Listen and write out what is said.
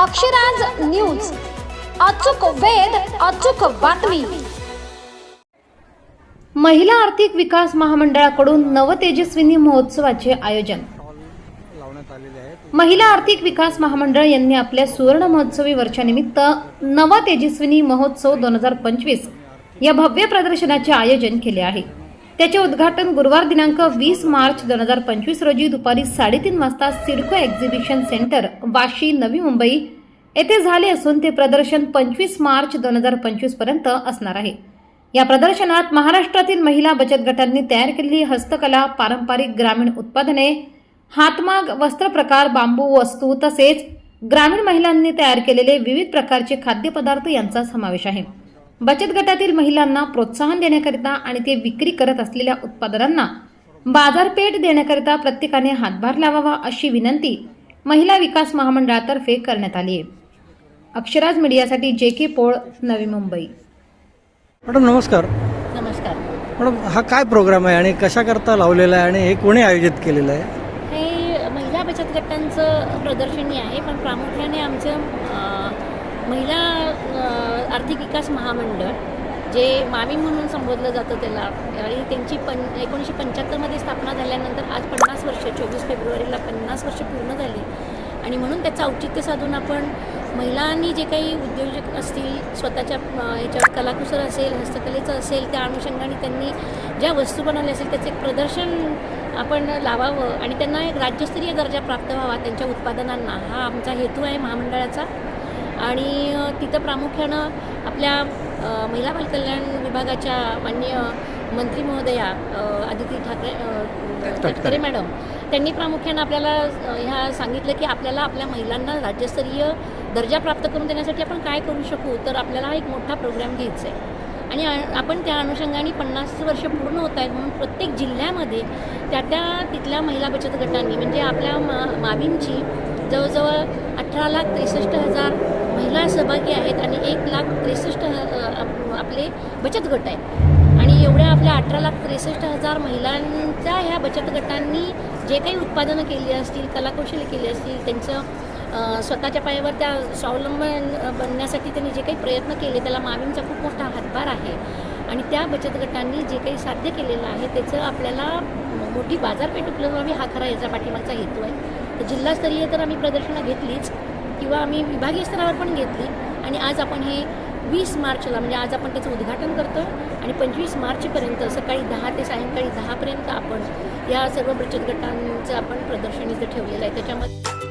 Akshraj news. अचूक वेध अचूक बातमी. महिला आर्थिक विकास महामंडळाकडून नवतेजस्विनी महोत्सवाचे आयोजन. महिला आर्थिक विकास महामंडळ यांनी आपल्या सुवर्ण महोत्सवी वर्षानिमित्त नव तेजस्विनी महोत्सव दोन हजार पंचवीस या भव्य प्रदर्शनाचे आयोजन केले आहे. त्याचे उद्घाटन गुरुवार दिनांक वीस मार्च दोन हजार पंचवीस रोजी दुपारी साडेतीन वाजता सिडको एक्झिबिशन सेंटर वाशी नवी मुंबई येथे झाले असून ते प्रदर्शन पंचवीस मार्च दोन हजार पंचवीसपर्यंत असणार आहे. या प्रदर्शनात महाराष्ट्रातील महिला बचत गटांनी तयार केलेली हस्तकला पारंपरिक ग्रामीण उत्पादने हातमाग वस्त्र प्रकार बांबू वस्तू तसेच ग्रामीण महिलांनी तयार केलेले विविध प्रकारचे खाद्यपदार्थ यांचा समावेश आहे. बचत गटातील महिलांना प्रोत्साहन देण्याकरिता आणि ते विक्री करत असलेल्या उत्पादनांना बाजारपेठ देण्याकरिता प्रत्येकाने हातभार लावावा अशी विनंती महिला विकास महामंडळातर्फे करण्यात आली आहे. अक्षराज मीडियासाठी जे के पोळ नवी मुंबई. मॅडम नमस्कार. नमस्कार. मॅडम हा काय प्रोग्राम आहे आणि कशाकरता लावलेला आहे आणि हे कोणी आयोजित केलेलं आहे? हे महिला बचत गटांचं प्रदर्शनी आहे पण प्रामुख्याने आमचं महिला आर्थिक विकास महामंडळ जे मावी म्हणून संबोधलं जातं त्याला आणि त्यांची पण एकोणीसशे पंच्याहत्तरमध्ये स्थापना झाल्यानंतर आज पन्नास वर्ष चोवीस फेब्रुवारीला पन्नास वर्ष पूर्ण झाली. आणि म्हणून त्याचं औचित्य साधून आपण महिलांनी जे काही उद्योजक असतील स्वतःच्या याच्यावर ह्याच्यावर कलाकुसर असेल हस्तकलेचं असेल त्या अनुषंगाने त्यांनी ज्या वस्तू बनवल्या असेल त्याचं एक प्रदर्शन आपण लावावं. आणि त्यांना एक राज्यस्तरीय दर्जा प्राप्त व्हावा त्यांच्या उत्पादनांना. हा आमचा हेतू आहे महामंडळाचा. आणि तिथं प्रामुख्यानं आपल्या महिला बालकल्याण विभागाच्या माननीय मंत्री महोदया आदिती ठाकरे तटकरे मॅडम त्यांनी प्रामुख्यानं आपल्याला ह्या सांगितलं की आपल्याला आपल्या महिलांना राज्यस्तरीय दर्जा प्राप्त करून देण्यासाठी आपण काय करू शकू? तर आपल्याला हा एक मोठा प्रोग्राम घ्यायचा आहे. आणि आपण त्या अनुषंगाने पन्नास वर्ष पूर्ण होत आहेत म्हणून प्रत्येक जिल्ह्यामध्ये त्या त्या तिथल्या महिला बचत गटांनी म्हणजे आपल्या मा मावीमची जवळजवळ अठरा लाख त्रेसष्ट हजार महिला सहभागी आहेत आणि एक लाख त्रेसष्ट ह- आपले बचत गट आहेत. आणि एवढ्या आपल्या अठरा लाख त्रेसष्ट हजार महिलांच्या ह्या बचत गटांनी जे काही उत्पादनं केली असतील कलाकौशल्य केली असतील त्यांचं स्वतःच्या पायावर त्या स्वावलंबन बनण्यासाठी त्यांनी जे काही प्रयत्न केले त्याला मावींचा खूप मोठा हातभार आहे. आणि त्या बचत गटांनी जे काही साध्य केलेलं आहे त्याचं आपल्याला मोठी बाजारपेठ उपलब्ध व्हावी हा खरा याचा पाठीमागचा हेतू आहे. तर जिल्हास्तरीय तर आम्ही प्रदर्शनं घेतलीच किंवा आम्ही विभागीय स्तरावर पण घेतली. आणि आज आपण हे वीस मार्चला म्हणजे आज आपण त्याचं उद्घाटन करतो आणि पंचवीस मार्चपर्यंत सकाळी दहा ते सायंकाळी दहापर्यंत आपण या सर्व बचत गटांचं आपण प्रदर्शन इथं ठेवलेलं आहे. त्याच्यामध्ये